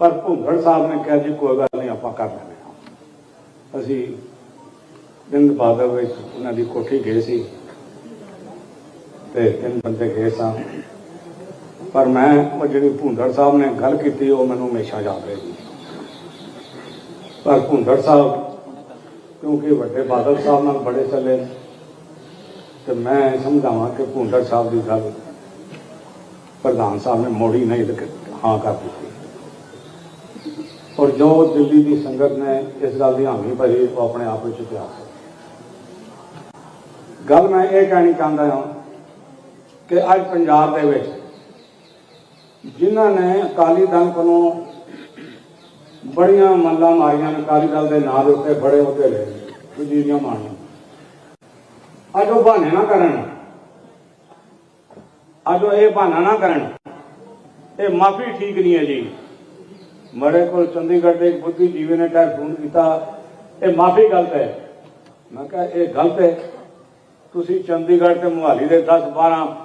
ਪਰ ਭੁੰਗੜ ਸਾਹਿਬ ਨੇ ਕਿਹਾ ਜੀ, ਕੋਈ ਗੱਲ ਨਹੀਂ, ਆਪਾਂ ਕਰ ਲੈਂਦੇ ਹਾਂ। ਅਸੀਂ ਦਿਨ ਬਾਦਰ ਵਿੱਚ ਉਹਨਾਂ ਦੀ ਕੋਠੀ ਗਏ ਸੀ। ਤੇ ਤਿੰਨ ਬੰਦੇ ਗਏ ਸਾਂ। ਪਰ ਮੈਂ ਉਹ ਜਿਹੜੀ ਭੁੰਦੜ ਸਾਹਿਬ ਨੇ ਗੱਲ ਕੀਤੀ, ਉਹ ਮੈਨੂੰ ਹਮੇਸ਼ਾ ਯਾਦ ਰਹੇਗੀ। ਪਰ ਭੁੰਦੜ ਸਾਹਿਬ, ਕਿਉਂਕਿ ਵੱਡੇ ਬਾਦਲ ਸਾਹਿਬ ਨਾਲ ਬੜੇ ਚੱਲੇ, ਤੇ ਮੈਂ ਸਮਝਾਵਾਂ ਕਿ ਭੁੰਦੜ ਸਾਹਿਬ ਦੀ ਗੱਲ ਪ੍ਰਧਾਨ ਸਾਹਿਬ ਨੇ ਮੋੜੀ ਨਹੀਂ ਹਾਂ ਕਰ ਦਿੱਤੀ। ਔਰ ਜੋ ਦਿੱਲੀ ਦੀ ਸੰਗਤ ਨੇ ਇਸ ਗੱਲ ਦੀ ਹਾਮੀ ਭਰੀ, ਉਹ ਆਪਣੇ ਆਪ ਵਿੱਚ ਇਤਿਹਾਸ ਗੱਲ ਮੈਂ ਇਹ ਕਹਿਣੀ ਚਾਹੁੰਦਾ ਹਾਂ ਕਿ ਅੱਜ ਪੰਜਾਬ ਦੇ ਵਿੱਚ ਜਿਨ੍ਹਾਂ ਨੇ ਅਕਾਲੀ ਦਲ ਕੋਲੋਂ ਬੜੀਆਂ ਮੱਲਾਂ ਮਾਰੀਆਂ ਨੇ, ਅਕਾਲੀ ਦਲ ਦੇ ਨਾਂ ਦੇ ਉੱਤੇ ਬੜੇ ਉਹਦੇ ਲੈ ਵਜ਼ੀਰੀਆਂ ਮਾਰੀਆਂ ਅੱਜ ਉਹ ਬਹਾਨੇ ਨਾ ਕਰਨ। ਅੱਜ ਉਹ ਇਹ ਬਹਾਨਾ ਨਾ ਕਰਨ। ਇਹ ਮਾਫੀ ਠੀਕ ਨਹੀਂ ਹੈ ਜੀ। ਮਰੇ ਕੋਲ ਚੰਡੀਗੜ੍ਹ ਦੇ ਇੱਕ ਬੁੱਧੀਜੀਵੀ ਨੇ ਟੈਲੀਫੋਨ ਕੀਤਾ। ਇਹ ਮਾਫੀ ਗਲਤ ਹੈ। ਮੈਂ ਕਿਹਾ ਇਹ ਗਲਤ ਹੈ। ਤੁਸੀਂ ਚੰਡੀਗੜ੍ਹ ਤੇ ਮੁਹਾਲੀ ਦੇ 10 12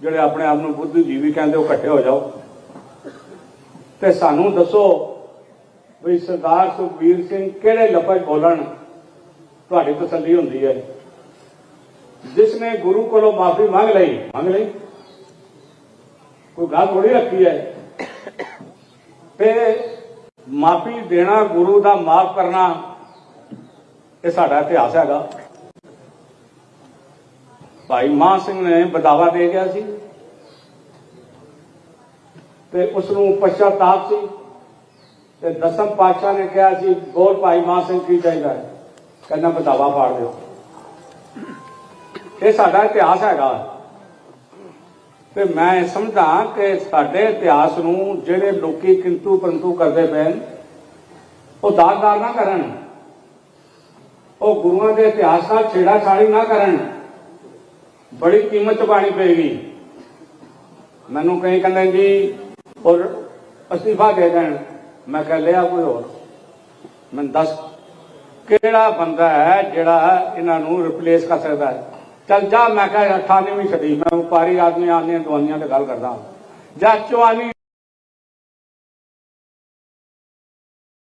ਜਿਹੜੇ ਆਪਣੇ ਆਪ ਨੂੰ ਬੁੱਧੀਜੀਵੀ ਕਹਿੰਦੇ, ਉਹ ਇਕੱਠੇ ਹੋ ਜਾਓ। ਤੇ ਸਾਨੂੰ ਦੱਸੋ ਵੀ ਸਰਦਾਰ ਸੁਖਬੀਰ ਸਿੰਘ ਕਿਹੜੇ ਲਫ਼ਜ਼ ਬੋਲਣ? ਤੁਹਾਡੀ ਤਸੱਲੀ ਹੁੰਦੀ ਹੈ। ਜਿਸ ਨੇ ਗੁਰੂ ਕੋਲੋਂ ਮਾਫੀ ਮੰਗ ਲਈ ਮੰਗ ਲਈ। ਕੋਈ ਗੱਲ ਥੋੜੀ ਰੱਖੀ ਹੈ। ਤੇ ਮਾਫੀ ਦੇਣਾ, ਗੁਰੂ ਦਾ ਮਾਫ ਕਰਨਾ, ਇਹ ਸਾਡਾ ਇਤਿਹਾਸ ਹੈਗਾ। ਭਾਈ ਮਾਨ ਸਿੰਘ ਨੇ ਬਦਾਵਾ ਦੇ ਗਿਆ ਸੀ ਤੇ ਉਸ ਨੂੰ ਪਛਤਾਪ ਸੀ ਤੇ ਦਸਮ ਪਾਤਸ਼ਾਹ ਨੇ ਕਿਹਾ ਸੀ ਬੋਲ ਭਾਈ ਮਾਨ ਸਿੰਘ ਕੀ ਚਾਹੀਦਾ ਹੈ? ਕਹਿੰਦਾ ਬਦਾਵਾ ਪਾੜ ਦਿਓ। ਇਹ ਸਾਡਾ ਇਤਿਹਾਸ ਹੈਗਾ। ਤੇ ਮੈਂ ਸਮਝਦਾ ਕਿ ਸਾਡੇ ਇਤਿਹਾਸ ਨੂੰ ਜਿਹੜੇ ਲੋਕੀ ਕਿੰਤੂ ਪਰੰਤੂ ਕਰਦੇ ਪਏ ਨੇ, ਉਹ ਦਾਗਦਾਰ ਨਾ ਕਰਨ। ਉਹ ਗੁਰੂਆਂ ਦੇ ਇਤਿਹਾਸ ਨਾਲ ਛੇੜਾ ਛਾੜੀ ਨਾ ਕਰਨ। ਬੜੀ ਕੀਮਤ ਚੁਕਾਣੀ ਪਏਗੀ। ਮੈਨੂੰ ਕਈ ਕਹਿੰਦੇ ਜੀ, ਔਰ ਅਸਤੀਫਾ ਦੇ ਦੇਣ। ਮੈਂ ਕਹਿ, ਲਿਆ ਕੋਈ ਹੋਰ। ਮੈਨੂੰ ਦੱਸ ਕਿਹੜਾ ਬੰਦਾ ਹੈ ਜਿਹੜਾ ਇਹਨਾਂ ਨੂੰ ਰਿਪਲੇਸ ਕਰ ਸਕਦਾ ਹੈ? ਚੱਲ ਜਾ, ਮੈਂ ਕਿਹਾ 98ਵੀਂ ਸਦੀ, ਮੈਂ ਵਪਾਰੀ ਆਦਮੀ ਆਉਂਦੀਆਂ ਦਵਾਈਆਂ ਤੇ ਗੱਲ ਕਰਦਾ ਜਾਂ 44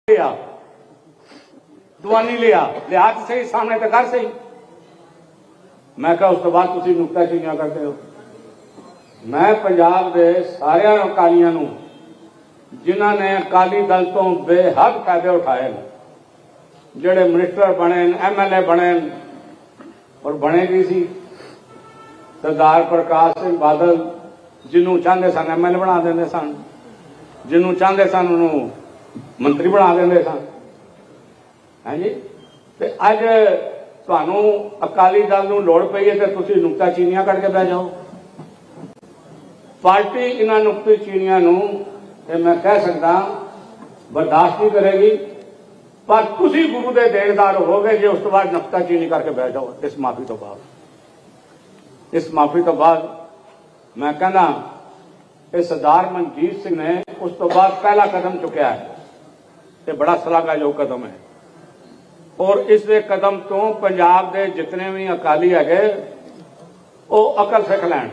ਲਿਆ। ਦਵਾਨੀ ਲਿਆ। ਲਿਆ ਸਹੀ, ਸਾਹਮਣੇ ਤੇ ਕਰ ਸਹੀ। ਮੈਂ ਕਿਹਾ ਉਸ ਤੋਂ ਬਾਅਦ ਤੁਸੀਂ ਨੁਕਤਾਚੀਨੀਆਂ ਕਰਦੇ ਹੋ। ਮੈਂ ਪੰਜਾਬ ਦੇ ਸਾਰਿਆਂ ਅਕਾਲੀਆਂ ਨੂੰ, ਜਿਨ੍ਹਾਂ ਨੇ ਅਕਾਲੀ ਦਲ ਤੋਂ ਬੇਹੱਦ ਫਾਇਦੇ ਉਠਾਏ ਨੇ, ਜਿਹੜੇ ਮਿਨਿਸਟਰ ਬਣੇ ਨੇ ਐਮਐਲਏ ਬਣੇ ਔਰ ਬਣੇ ਕੀ ਸੀ। ਸਰਦਾਰ ਪ੍ਰਕਾਸ਼ ਸਿੰਘ ਬਾਦਲ, ਜਿਹਨੂੰ ਚਾਹੁੰਦੇ ਸਨ ਐਮਐਲਏ ਬਣਾ ਦਿੰਦੇ ਸਨ, ਜਿਹਨੂੰ ਚਾਹੁੰਦੇ ਸਨ ਉਹਨੂੰ ਮੰਤਰੀ ਬਣਾ ਦਿੰਦੇ ਸਨ। ਹਾਂਜੀ ਤੇ ਅੱਜ ਤੁਹਾਨੂੰ ਅਕਾਲੀ ਦਲ ਨੂੰ ਲੋੜ ਪਈ ਹੈ ਤੇ ਤੁਸੀਂ ਨੁਕਤਾ ਚੀਨੀਆਂ ਕੱਢ ਕੇ ਬਹਿ ਜਾਓ। ਪਾਰਟੀ ਇਹਨਾਂ ਨੁਕਤੇ ਚੀਨੀਆਂ ਨੂੰ ਇਹ ਮੈਂ ਕਹਿ ਸਕਦਾ, ਬਰਦਾਸ਼ਤ ਨਹੀਂ ਕਰੇਗੀ। ਪਰ ਤੁਸੀਂ ਗੁਰੂ ਦੇ ਦੇਣਦਾਰ ਹੋਵੋਗੇ ਜੇ ਉਸ ਤੋਂ ਬਾਅਦ ਨੁਕਤਾ ਚੀਨੀ ਕਰਕੇ ਬਹਿ ਜਾਓ, ਇਸ ਮਾਫੀ ਤੋਂ ਬਾਅਦ। ਇਸ ਮਾਫੀ ਤੋਂ ਬਾਅਦ ਮੈਂ ਕਹਿੰਦਾ, ਇਹ ਸਰਦਾਰ ਮਨਜੀਤ ਸਿੰਘ ਨੇ ਉਸ ਤੋਂ ਬਾਅਦ ਪਹਿਲਾ ਕਦਮ ਚੁੱਕਿਆ ਹੈ। ਇਹ ਬੜਾ ਸ਼ਲਾਘਾਯੋਗ ਕਦਮ ਹੈ। ਔਰ ਇਸ ਦੇ ਕਦਮ ਤੋਂ ਪੰਜਾਬ ਦੇ ਜਿਤਨੇ ਵੀ ਅਕਾਲੀ ਹੈਗੇ, ਉਹ ਅਕਲ ਸਿੱਖ ਲੈਣ।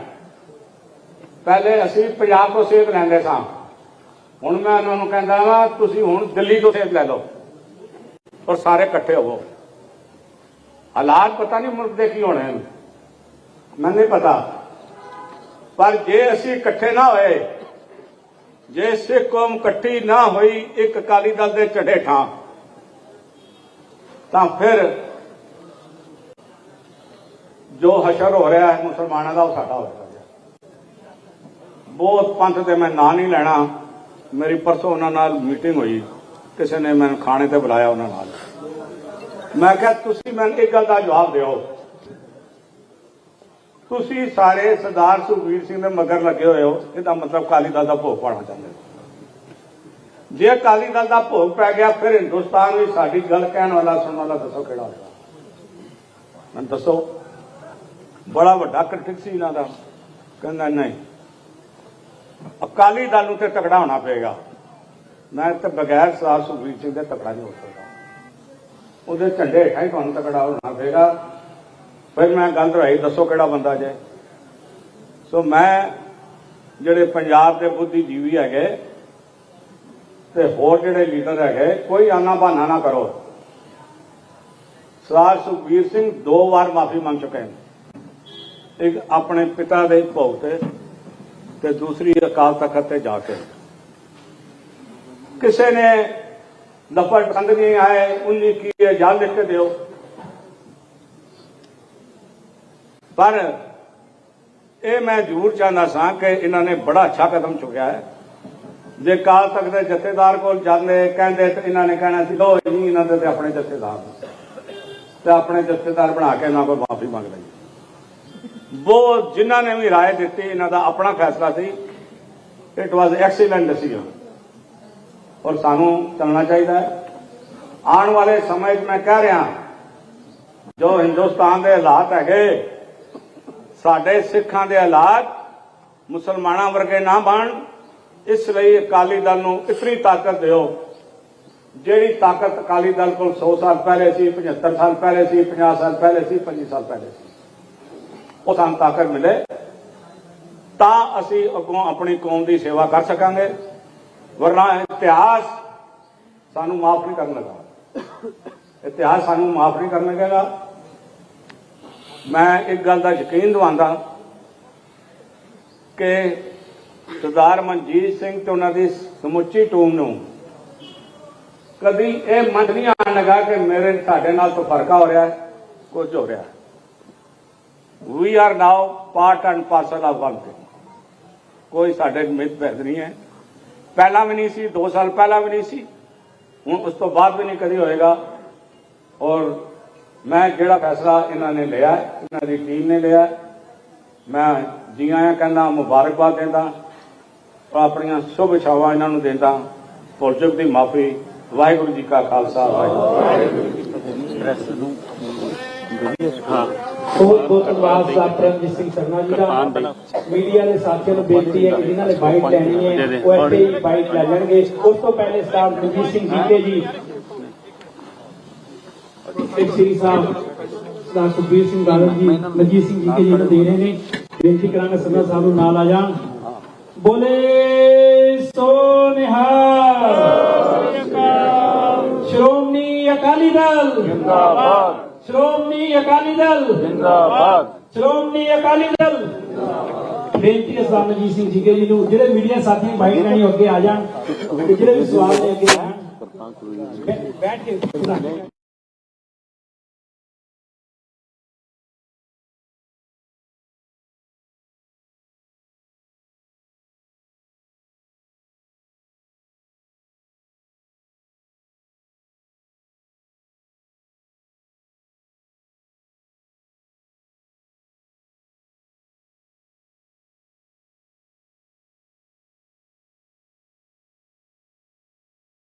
ਪਹਿਲੇ ਅਸੀਂ ਪੰਜਾਬ ਤੋਂ ਸੇਧ ਲੈਂਦੇ ਸਾਂ। ਹੁਣ ਮੈਂ ਉਹਨਾਂ ਨੂੰ ਕਹਿੰਦਾ ਵਾ, ਤੁਸੀਂ ਹੁਣ ਦਿੱਲੀ ਤੋਂ ਸੇਧ ਲੈ ਲਓ ਔਰ ਸਾਰੇ ਇਕੱਠੇ ਹੋਵੋ। ਹਾਲਾਤ ਪਤਾ ਨਹੀਂ ਮੁਲਕ ਦੇ ਕੀ ਹੋਣੇ ਨੇ ਮੈਨੂੰ ਨਹੀਂ ਪਤਾ। ਪਰ ਜੇ ਅਸੀਂ ਇਕੱਠੇ ਨਾ ਹੋਏ, ਜੇ ਸਿੱਖ ਕੌਮ ਇਕੱਠੀ ਨਾ ਹੋਈ ਇੱਕ ਅਕਾਲੀ ਦਲ ਦੇ ਝੰਡੇ ਠਾਂ ਤਾਂ ਫਿਰ ਜੋ ਹਸ਼ਰ ਹੋ ਰਿਹਾ ਹੈ ਮੁਸਲਮਾਨਾਂ ਦਾ, ਉਹ ਸਾਡਾ ਹੋ ਰਿਹਾ ਬਹੁਤ ਪੰਥ ਤੇ ਮੈਂ ਨਾਂ ਨਹੀਂ ਲੈਣਾ। ਮੇਰੀ ਪਰਸੋਂ ਉਹਨਾਂ ਨਾਲ ਮੀਟਿੰਗ ਹੋਈ। ਕਿਸੇ ਨੇ ਮੈਨੂੰ ਖਾਣੇ ਤੇ ਬੁਲਾਇਆ ਉਹਨਾਂ ਨਾਲ। ਮੈਂ ਕਿਹਾ, ਤੁਸੀਂ ਮੈਨੂੰ ਇੱਕ ਗੱਲ ਦਾ ਜਵਾਬ ਦਿਓ। ਤੁਸੀਂ ਸਾਰੇ ਸਰਦਾਰ ਸੁਖਵੀਰ ਸਿੰਘ ਦੇ ਮਗਰ ਲੱਗੇ ਹੋਏ ਹੋ। ਇਹਦਾ ਮਤਲਬ ਕਾਲੀ ਦਲ ਦਾ ਭੋਗ ਪਾਉਣਾ ਚਾਹੁੰਦੇ ਹੋ। ਜੇ ਅਕਾਲੀ ਦਲ ਦਾ ਭੋਗ ਪੈ ਗਿਆ, ਫਿਰ ਹਿੰਦੁਸਤਾਨ ਵਿੱਚ ਸਾਡੀ ਗੱਲ ਕਹਿਣ ਵਾਲਾ, ਸੁਣਨ ਵਾਲਾ ਦੱਸੋ ਕਿਹੜਾ ਹੋਏਗਾ? ਮੈਨੂੰ ਦੱਸੋ। ਬੜਾ ਵੱਡਾ ਕ੍ਰਿਟਿਕ ਸੀ ਇਹਨਾਂ ਦਾ। ਕਹਿੰਦਾ, ਨਹੀਂ, ਅਕਾਲੀ ਦਲ ਨੂੰ ਤੇ ਤਕੜਾ ਹੋਣਾ ਪਏਗਾ। ਮੈਂ ਤੇ ਬਗੈਰ ਸਰਦਾਰ ਸੁਖਬੀਰ ਸਿੰਘ ਦੇ ਤਕੜਾ ਨਹੀਂ ਹੋ ਸਕਦਾ। ਉਹਦੇ ਝੰਡੇ ਹੇਠਾਂ ਹੀ ਤੁਹਾਨੂੰ ਤਕੜਾ ਹੋਣਾ ਪਏਗਾ। ਫਿਰ ਮੈਂ ਗੱਲ ਰਹੀ ਦੱਸੋ ਕਿਹੜਾ ਬੰਦਾ ਜੇ? ਸੋ ਮੈਂ, ਜਿਹੜੇ ਪੰਜਾਬ ਦੇ ਬੁੱਧੀਜੀਵੀ ਹੈਗੇ ਤੇ ਹੋਰ ਜਿਹੜੇ ਲੀਡਰ ਹੈਗੇ, ਕੋਈ ਆਨਾ ਬਹਾਨਾ ਨਾ ਕਰੋ। ਸਰਦਾਰ ਸੁਖਬੀਰ ਸਿੰਘ ਦੋ ਵਾਰ ਮਾਫੀ ਮੰਗ ਚੁੱਕੇ ਨੇ। ਇੱਕ ਆਪਣੇ ਪਿਤਾ ਦੇ ਭੋਗ ਤੇ ਤੇ ਦੂਸਰੀ ਅਕਾਲ ਤਖਤ ਤੇ ਜਾ ਕੇ। ਕਿਸੇ ਨੇ ਨਫਰ ਪਸੰਦ ਨਹੀਂ ਆਏ, ਉਨੀ ਕੀ ਹੈ ਜਾਨ ਲਿਖ ਕੇ ਦਿਓ। ਪਰ ਇਹ ਮੈਂ ਜ਼ਰੂਰ ਚਾਹੁੰਦਾ ਸਾਂ ਕਿ ਇਹਨਾਂ ਨੇ ਬੜਾ ਅੱਛਾ ਕਦਮ ਚੁੱਕਿਆ ਹੈ। ਜੇ ਕਾਲ ਤੱਕ ਦੇ ਜਥੇਦਾਰ ਕੋਲ ਜਾਂਦੇ ਕਹਿੰਦੇ ਤੇ ਇਹਨਾਂ ਨੇ ਕਹਿਣਾ ਸੀ ਲੋ ਜੀ ਇਹਨਾਂ ਦੇ ਤੇ ਆਪਣੇ ਜਥੇਦਾਰ ਨੇ। ਤੇ ਆਪਣੇ ਜਥੇਦਾਰ ਬਣਾ ਕੇ ਇਹਨਾਂ ਕੋਲ ਮਾਫੀ ਮੰਗ ਲਈ ਉਹ ਜਿਨ੍ਹਾਂ ਨੇ ਵੀ رائے ਦਿੱਤੀ ਇਹਨਾਂ ਦਾ ਆਪਣਾ ਫੈਸਲਾ ਸੀ ਇਟ ਵਾਸ ਐਕਸੀਲੈਂਟ ਡਿਸੀਜਨ ਔਰ ਸਾਨੂੰ ਚੱਲਣਾ ਚਾਹੀਦਾ ਹੈ ਆਉਣ ਵਾਲੇ ਸਮੇਂ 'ਚ ਮੈਂ ਕਹਿ ਰਿਹਾ ਜੋ ਹਿੰਦੁਸਤਾਨ ਦੇ ਹਾਲਾਤ ਹੈਗੇ ਸਾਡੇ ਸਿੱਖਾਂ ਦੇ ਹਾਲਾਤ ਮੁਸਲਮਾਨਾਂ ਵਰਗੇ ਨਾ ਬਣ ਇਸ ਲਈ ਅਕਾਲੀ ਦਲ ਨੂੰ ਇਤਨੀ ਤਾਕਤ ਦਿਓ, ਜਿਹੜੀ ਤਾਕਤ ਅਕਾਲੀ ਦਲ ਕੋਲ 100 ਸਾਲ ਪਹਿਲੇ ਸੀ 75 ਸਾਲ ਪਹਿਲੇ ਸੀ 50 ਸਾਲ ਪਹਿਲੇ ਸੀ 25 ਸਾਲ ਪਹਿਲੇ ਸੀ। ਉਹ ਸਾਨੂੰ ਤਾਕਤ ਮਿਲੇ। ਤਾਂ ਅਸੀਂ ਅੱਗੋਂ ਆਪਣੀ ਕੌਮ ਦੀ ਸੇਵਾ ਕਰ ਸਕਾਂਗੇ। ਵਰਨਾ ਇਤਿਹਾਸ ਸਾਨੂੰ ਮਾਫ ਨਹੀਂ ਕਰਨ ਲੱਗਾ। ਇਤਿਹਾਸ ਸਾਨੂੰ ਮਾਫ ਨਹੀਂ ਕਰਨ ਲੱਗੇਗਾ ਮੈਂ ਇੱਕ ਗੱਲ ਦਾ ਯਕੀਨ ਦਿਵਾਉਂਦਾ ਕਿ ਸਰਦਾਰ ਮਨਜੀਤ ਸਿੰਘ ਤੇ ਉਹਨਾਂ ਦੀ ਸਮੁੱਚੀ ਟੀਮ ਨੂੰ ਕਦੀ ਇਹ ਮਨ ਨਹੀਂ ਆਣ ਲਗਾ ਕਿ ਮੇਰੇ ਸਾਡੇ ਨਾਲ ਤੋਂ ਫਰਕਾ ਹੋ ਰਿਹਾ, ਕੁਝ ਹੋ ਰਿਹਾ। We are now part and parcel of one thing ਕੋਈ ਸਾਡੇ ਮਿੱਤ ਭੇਦ ਨਹੀਂ ਹੈ। ਪਹਿਲਾਂ ਵੀ ਨਹੀਂ ਸੀ 2 ਸਾਲ ਪਹਿਲਾਂ ਵੀ ਨਹੀਂ ਸੀ। ਹੁਣ ਉਸ ਤੋਂ ਬਾਅਦ ਵੀ ਨਹੀਂ ਕਦੀ ਹੋਏਗਾ। ਔਰ ਮੈਂ ਜਿਹੜਾ ਫੈਸਲਾ ਇਹਨਾਂ ਨੇ ਲਿਆ, ਇਹਨਾਂ ਦੀ ਟੀਮ ਨੇ ਲਿਆ, ਮੈਂ ਜੀ ਆਇਆਂ ਕਹਿੰਦਾ, ਮੁਬਾਰਕਬਾਦ ਦਿੰਦਾ। ਆਪਣੀਆਂ ਸ਼ੁਭ ਇਛਾਵਾਂ ਇਹਨਾਂ ਨੂੰ ਦਿੰਦਾ ਭੁੱਲ ਚੁੱਕ ਦੀ ਮਾਫੀ, ਵਾਹਿਗੁਰੂ ਜੀ ਕਾ ਖਾਲਸਾ, ਵਾਹਿਗੁਰੂ ਜੀ ਕੀ ਫਤਿਹ ਬਹੁਤ ਬਹੁਤ ਧੰਨਵਾਦ ਸਾਹਿਬ ਪਰਮਜੀਤ ਸਿੰਘ ਸਰਨਾ ਜੀ ਦਾ ਮੀਡੀਆ ਦੇ ਸਾਥੀਆਂ ਨੂੰ ਬੇਨਤੀ ਹੈ ਕਿ ਜਿਨ੍ਹਾਂ ਨੇ ਬਾਈਟ ਲੈਣੀ ਹੈ ਉਹ ਇੱਥੇ ਹੀ ਬਾਈਟ ਲੈ ਲੈਣਗੇ ਉਸ ਤੋਂ ਪਹਿਲੇ ਸਾਹਿਬ ਮਨਜੀਤ ਸਿੰਘ ਜੀਕੇ ਜੀ ਇੱਕ ਸ੍ਰੀ ਸਾਹਿਬ ਸਰਦਾਰ ਸੁਖਬੀਰ ਸਿੰਘ ਬਾਦਲ ਜੀ ਮਨਜੀਤ ਸਿੰਘ ਜੀਕੇ ਜੀ ਨੂੰ ਦੇ ਰਹੇ ਨੇ ਬੇਨਤੀ ਕਰਾਂਗੇ ਸਰਨਾ ਸਾਹਿਬ ਨੂੰ ਨਾਲ ਆ ਜਾਣ ਬੋਲੇ ਸੋ ਨਿਹਾਲ। ਸ਼੍ਰੋਮਣੀ ਅਕਾਲੀ ਦਲ। ਜਿੰਦਾਬਾਦ। ਸ਼੍ਰੋਮਣੀ ਅਕਾਲੀ ਦਲ। ਜਿੰਦਾਬਾਦ। ਸ਼੍ਰੋਮਣੀ ਅਕਾਲੀ ਦਲ। ਬੇਨਤੀ ਹੈ ਸਾਹਿਬ ਮਨਜੀਤ ਸਿੰਘ ਜੀਕੇ ਜੀ ਨੂੰ ਜਿਹੜੇ ਮੀਡੀਆ ਸਾਥੀ ਬਾਈਕ ਲੈਣੀ ਹੋ ਅੱਗੇ ਆ ਜਾਣ ਜਿਹੜੇ ਵੀ ਸਵਾਲ ਨੇ ਅੱਗੇ ਆਣ ਬੈਠ ਕੇ।